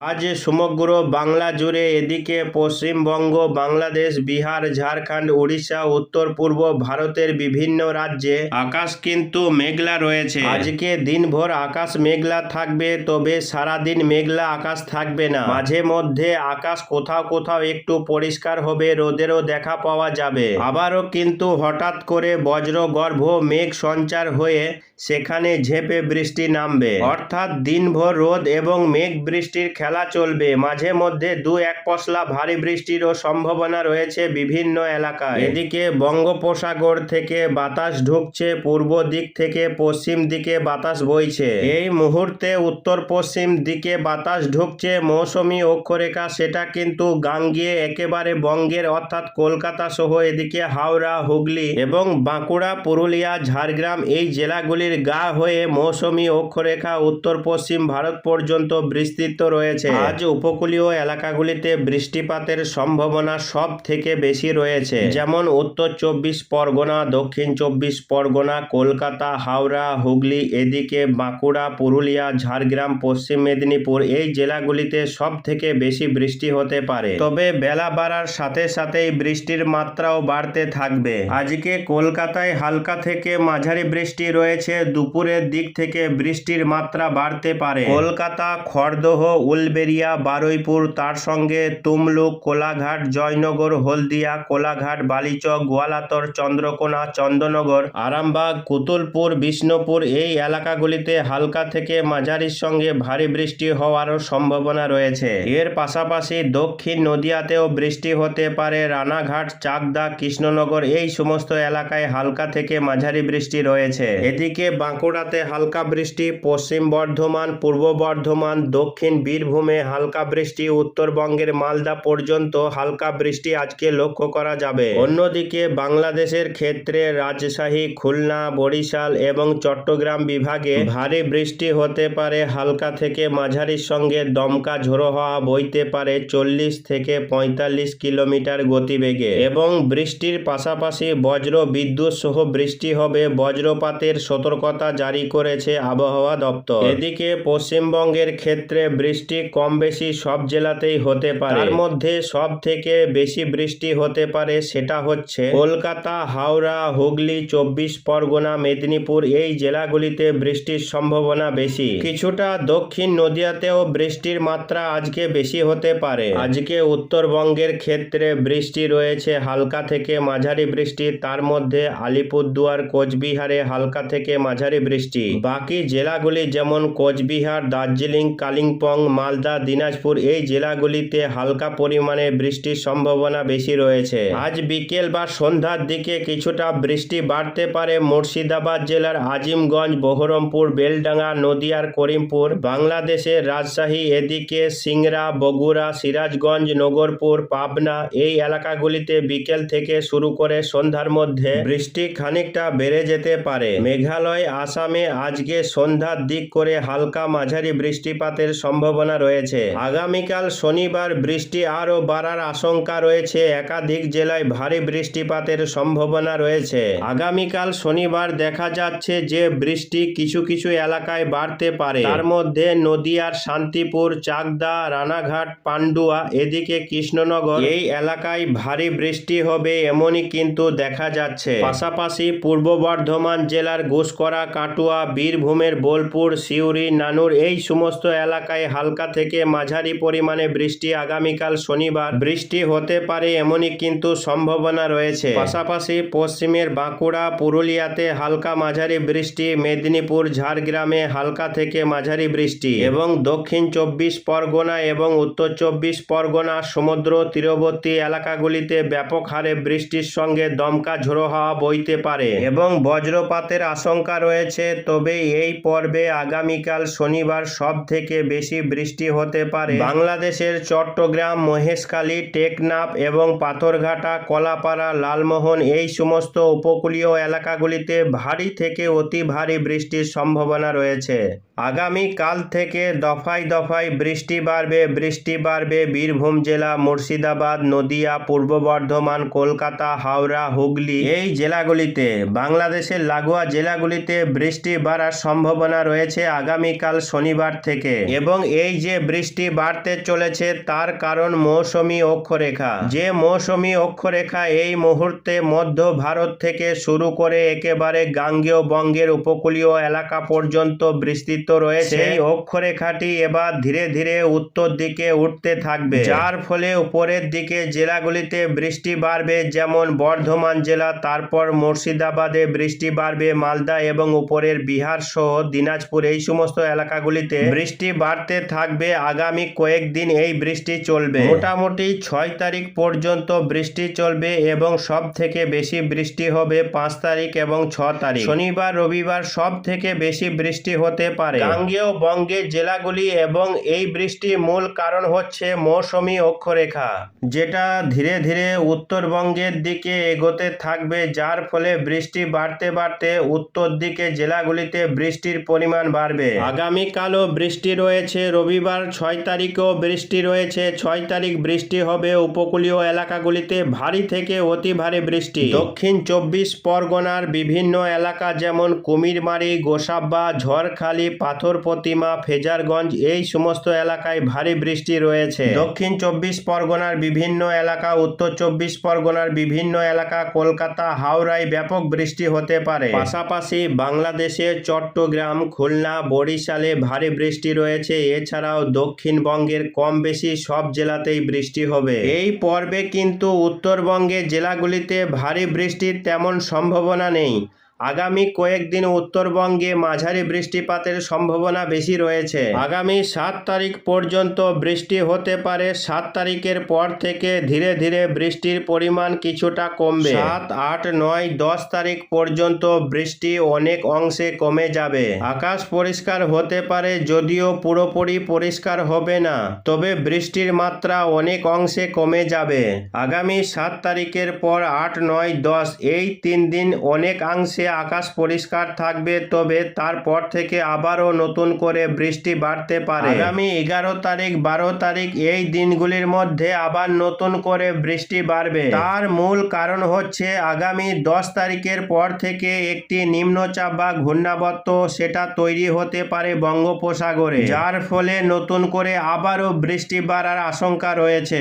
আজ সমগ্র বাংলা জুড়ে এদিকে পশ্চিমবঙ্গ, বাংলাদেশ, বিহার, ঝাড়খণ্ড উড়িষ্যা উত্তর পূর্ব ভারতের বিভিন্ন রাজ্যে আকাশ কিন্তু মেঘলা রয়েছে। আজকে দিনভর আকাশ মেঘলা থাকবে, তবে সারাদিন মেঘলা আকাশ থাকবে না। মাঝে মধ্যে আকাশ কোথাও কোথাও একটু পরিষ্কার হবে, রোদেরও দেখা পাওয়া যাবে। আবারও কিন্তু হঠাৎ করে বজ্র গর্ভ মেঘ সঞ্চার হয়ে সেখানে ঝেঁপে বৃষ্টি নামবে। অর্থাৎ দিনভর রোদ এবং মেঘ বৃষ্টির খেলা চলবে। মাঝে মধ্যে দু এক পশলা ভারী বৃষ্টিরও সম্ভাবনা রয়েছে বিভিন্ন এলাকায়। এদিকে বঙ্গোপসাগর থেকে বাতাস ঢুকছে, পূর্ব দিক থেকে পশ্চিম দিকে বাতাস বইছে। এই মুহূর্তে উত্তর পশ্চিম দিকে বাতাস ঢুকছে, মৌসুমি অক্ষরেখা সেটা কিন্তু গাঙ্গিয়ে একেবারে বঙ্গের, অর্থাৎ কলকাতা সহ এদিকে হাওড়া, হুগলি এবং বাঁকুড়া, পুরুলিয়া, ঝাড়গ্রাম এই জেলাগুলির গা হয়ে মৌসুমী অক্ষরেখা উত্তর পশ্চিম ভারত পর্যন্ত বিস্তৃত রয়েছে। আজ উপকূলীয় এলাকাগুলিতে বৃষ্টিপাতের সম্ভাবনা সব থেকে বেশি রয়েছে। যেমন উত্তর চব্বিশ পরগনা, দক্ষিণ চব্বিশ পরগনা, কলকাতা, হাওড়া, হুগলি, এদিকে বাঁকুড়া, পুরুলিয়া, ঝাড়গ্রাম, পশ্চিম মেদিনীপুর এই জেলাগুলিতে সব থেকে বেশি বৃষ্টি হতে পারে। তবে বেলা বাড়ার সাথে সাথেই বৃষ্টির মাত্রাও বাড়তে থাকবে। আজকে কলকাতায় হালকা থেকে মাঝারি বৃষ্টি রয়েছে দুপুরের দিক থেকে বৃষ্টির মাত্রা বাড়তে পারে। কলকাতা, খড়দহ, উলবেরিয়া, বারুইপুর, তার সঙ্গে তুমলুক, কোলাঘাট, জয়নগর, হলদিয়া, কোলাঘাট, বালিচক, গোয়ালাতর, চন্দ্রকোনা, চন্দননগর, আরামবাগ কুতুলপুর বিষ্ণুপুর এই এলাকাগুলিতে হালকা থেকে মাঝারির সঙ্গে ভারী বৃষ্টি হওয়ারও সম্ভাবনা রয়েছে। এর পাশাপাশি দক্ষিণ নদিয়াতেও বৃষ্টি হতে পারে। রানাঘাট, চাকদা, কৃষ্ণনগর এই সমস্ত এলাকায় হালকা থেকে মাঝারি বৃষ্টি রয়েছে। এদিকে বাঁকুড়াতে হালকা বৃষ্টি, পশ্চিম বর্ধমান, পূর্ব বর্ধমান, দক্ষিণ বীরভূমে হালকা বৃষ্টি, উত্তরবঙ্গের মালদা পর্যন্ত হালকা বৃষ্টি আজকে লক্ষ্য করা যাবে। অন্যদিকে বাংলাদেশের ক্ষেত্রে রাজশাহী, খুলনা, বরিশাল এবং চট্টগ্রাম বিভাগে ভারী বৃষ্টি হতে পারে, হালকা থেকে মাঝারির সঙ্গে দমকা ঝোড়ো হওয়া বইতে পারে চল্লিশ থেকে পঁয়তাল্লিশ কিলোমিটার গতিবেগে এবং বৃষ্টির পাশাপাশি বজ্র বিদ্যুৎ সহ বৃষ্টি হবে বজ্রপাতের সতর্কতা জারি করেছে আবহাওয়া দপ্তর। এদিকে পশ্চিমবঙ্গের ক্ষেত্রে বৃষ্টি কম বেশি সব জেলাতেই হতে পারে। তার মধ্যে সব থেকে বেশি বৃষ্টি হতে পারে সেটা হচ্ছে কলকাতা, হাওড়া, হুগলি, চব্বিশ পরগনা, মেদিনীপুর। এই জেলাগুলিতে বৃষ্টির সম্ভাবনা বেশি। কিছুটা দক্ষিণ নদিয়াতেও বৃষ্টির মাত্রা আজকে বেশি হতে পারে। আজকে উত্তরবঙ্গের ক্ষেত্রে বৃষ্টি রয়েছে হালকা থেকে মাঝারি বৃষ্টি। তার মধ্যে আলিপুরদুয়ার, কোচবিহারে হালকা থেকে মাঝারি বৃষ্টি। বাকি জেলাগুলি যেমন কোচবিহার, দার্জিলিং, কালিম্পং, মালদা, দিনাজপুর, এই জেলাগুলিতে হালকা পরিমাণে বৃষ্টির সম্ভাবনা বেশি রয়েছে। আজ বিকেল বা সন্ধ্যার দিকে কিছুটা বৃষ্টি বাড়তে পারে মুর্শিদাবাদ জেলার আজিমগঞ্জ, বহরমপুর, বেলডাঙ্গা, নদিয়ার করিমপুর, বাংলাদেশের রাজশাহী, এদিকে সিংড়া, বগুড়া, সিরাজগঞ্জ, নগরপুর, পাবনা এই এলাকাগুলিতে বিকেল থেকে শুরু করে সন্ধ্যার মধ্যে বৃষ্টি খানিকটা বেড়ে যেতে পারে। মেঘালয় আসামে আজকে সন্ধ্যার দিক করে হালকা মাঝারি বৃষ্টিপাতের সম্ভাবনা রয়েছে। আগামীকাল শনিবার বৃষ্টি আরও বাড়ার আশঙ্কা রয়েছে। একাধিক জেলায় ভারী বৃষ্টিপাতের সম্ভাবনা রয়েছে। আগামীকাল শনিবার দেখা যাচ্ছে যে বৃষ্টি কিছু কিছু এলাকায় বাড়তে পারে। তার মধ্যে নদিয়ার শান্তিপুর, চাকদা, রানাঘাট, পান্ডুয়া, এদিকে কৃষ্ণনগর এই এলাকায় ভারী বৃষ্টি হবে এমনই কিন্তু দেখা যাচ্ছে। পাশাপাশি পূর্ব বর্ধমান জেলার ঘুষকরা কাটুয়া, বীরভূমের বোলপুর, সিউড়ি, নানুর এই সমস্ত এলাকায় হালকা থেকে মাঝারি পরিমাণে বৃষ্টি আগামীকাল শনিবার। বৃষ্টি হতে পারে এমনই কিন্তু সম্ভাবনা রয়েছে। পাশাপাশি পশ্চিমের বাঁকুড়া, পুরুলিয়াতে হালকা মাঝারি বৃষ্টি, মেদিনীপুর, ঝাড়গ্রামে হালকা থেকে মাঝারি বৃষ্টি এবং দক্ষিণ চব্বিশ পরগনা এবং উত্তর চব্বিশ পরগনা, সমুদ্র তীরবর্তী এলাকাগুলিতে ব্যাপক হারে বৃষ্টির সঙ্গে দমকা ঝোড়ো হাওয়া বইতে পারে এবং বজ্রপাতের আশঙ্কা রয়েছে, তবে এই পর্বে আগামীকাল শনিবার সব থেকে বেশি বৃষ্টি হতে পারে। বাংলাদেশের চট্টগ্রাম, মহেশখালী, টেকনাফ এবং পাথরঘাটা, কলাপাড়া, লালমোহন এই সমস্ত উপকূলীয় এলাকাগুলিতে ভারী থেকে অতি ভারী বৃষ্টির সম্ভাবনা রয়েছে। আগামী কাল থেকে দফায় দফায় বৃষ্টি বাড়বে বৃষ্টি বাড়বে বীরভূম জেলা, মুর্শিদাবাদ, নদিয়া, পূর্ব বর্ধমান, কলকাতা, হাওড়া, হুগলি। এই জেলাগুলিতে, বাংলাদেশের লাগোয়া জেলাগুলি জেলাগুলিতে বৃষ্টি বাড়ার সম্ভাবনা রয়েছে আগামীকাল শনিবার থেকে। এবং এই যে বৃষ্টি বাড়তে চলেছে তার কারণ মৌসুমি অক্ষরেখা। যে মৌসুমি অক্ষরেখা এই মুহূর্তে মধ্য ভারত থেকে শুরু করে একেবারে গাঙ্গেয় বঙ্গের উপকূলীয় এলাকা পর্যন্ত বিস্তৃত রয়েছে। এই অক্ষরেখাটি এবার ধীরে ধীরে উত্তর দিকে উঠতে থাকবে। যার ফলে উপরের দিকে জেলাগুলিতে বৃষ্টি বাড়বে, যেমন বর্ধমান জেলা, তারপর মুর্শিদাবাদে বৃষ্টি বাড়বে, মালদা এবং উপরের বিহার সহ দিনাজপুর এই সমস্ত এলাকাগুলিতে বৃষ্টি বাড়তে থাকবে। আগামী কয়েকদিন এই বৃষ্টি চলবে। মোটামুটি ছয় তারিখ পর্যন্ত বৃষ্টি চলবে এবং সব থেকে বেশি বৃষ্টি হবে পাঁচ তারিখ এবং ছ তারিখ। শনিবার, রবিবার সব থেকে বেশি বৃষ্টি হতে পারে। গাঙ্গেয় বঙ্গের জেলাগুলি এবং এই বৃষ্টির মূল কারণ হচ্ছে মৌসুমী অক্ষরেখা, যেটা ধীরে ধীরে উত্তরবঙ্গের দিকে এগোতে থাকবে, যার ফলে বৃষ্টি বাড়তে বাড়তে উত্তর দিকে জেলাগুলিতে বৃষ্টির পরিমাণ বাড়বে। আগামীকালও বৃষ্টি রয়েছে, রবিবার ছয় তারিখও বৃষ্টি রয়েছে, ছয় তারিখ বৃষ্টি হবে, উপকূলীয় এলাকাগুলিতে ভারী থেকে অতি ভারী বৃষ্টি। দক্ষিণ চব্বিশ পরগনার বিভিন্ন এলাকা যেমন কুমিরমারি, গোসাব্বা, ঝড়খালি পাথর প্রতিমা ফেজারগঞ্জ, এই সমস্ত এলাকায় ভারী বৃষ্টি রয়েছে। দক্ষিণ চব্বিশ পরগনার বিভিন্ন এলাকা, উত্তর চব্বিশ পরগনার বিভিন্ন এলাকা, কলকাতা, হাওড়ায় ব্যাপক বৃষ্টি হতে পারে। পাশাপাশি বাংলাদেশের চট্টগ্রাম, খুলনা, বরিশালে ভারী বৃষ্টি রয়েছে। এছাড়াও দক্ষিণবঙ্গের কম বেশি সব জেলাতেই বৃষ্টি হবে। এই পর্বে কিন্তু উত্তরবঙ্গে জেলাগুলিতে ভারী বৃষ্টির তেমন সম্ভাবনা নেই। আগামী কয়েকদিন উত্তরবঙ্গে মাঝারি বৃষ্টিপাতের সম্ভাবনা বেশি রয়েছে। আগামী সাত তারিখ পর্যন্ত বৃষ্টি হতে পারে, সাত তারিখের পর থেকে ধীরে ধীরে বৃষ্টির পরিমাণ কিছুটা কমবে। সাত, আট, নয়, দশ তারিখ পর্যন্ত বৃষ্টি অনেক অংশে কমে যাবে। আকাশ পরিষ্কার হতে পারে, যদিও পুরোপুরি পরিষ্কার হবে না, তবে বৃষ্টির মাত্রা অনেক অংশে কমে যাবে। আগামী সাত তারিখের পর আট, নয়, দশ এই তিন দিন অনেকাংশে আকাশ পরিষ্কার থাকবে, তবে তারপর থেকে আবারও নতুন করে বৃষ্টি বাড়তে পারে। আগামী এগারো তারিখ, বারো তারিখ এই দিনগুলির মধ্যে আবার নতুন করে বৃষ্টি বাড়বে। তার মূল কারণ হচ্ছে আগামী দশ তারিখের পর থেকে একটি নিম্নচাপ বা ঘূর্ণাবর্ত সেটা তৈরি হতে পারে বঙ্গোপসাগরে, যার ফলে নতুন করে আবারও বৃষ্টি বাড়ার আশঙ্কা রয়েছে।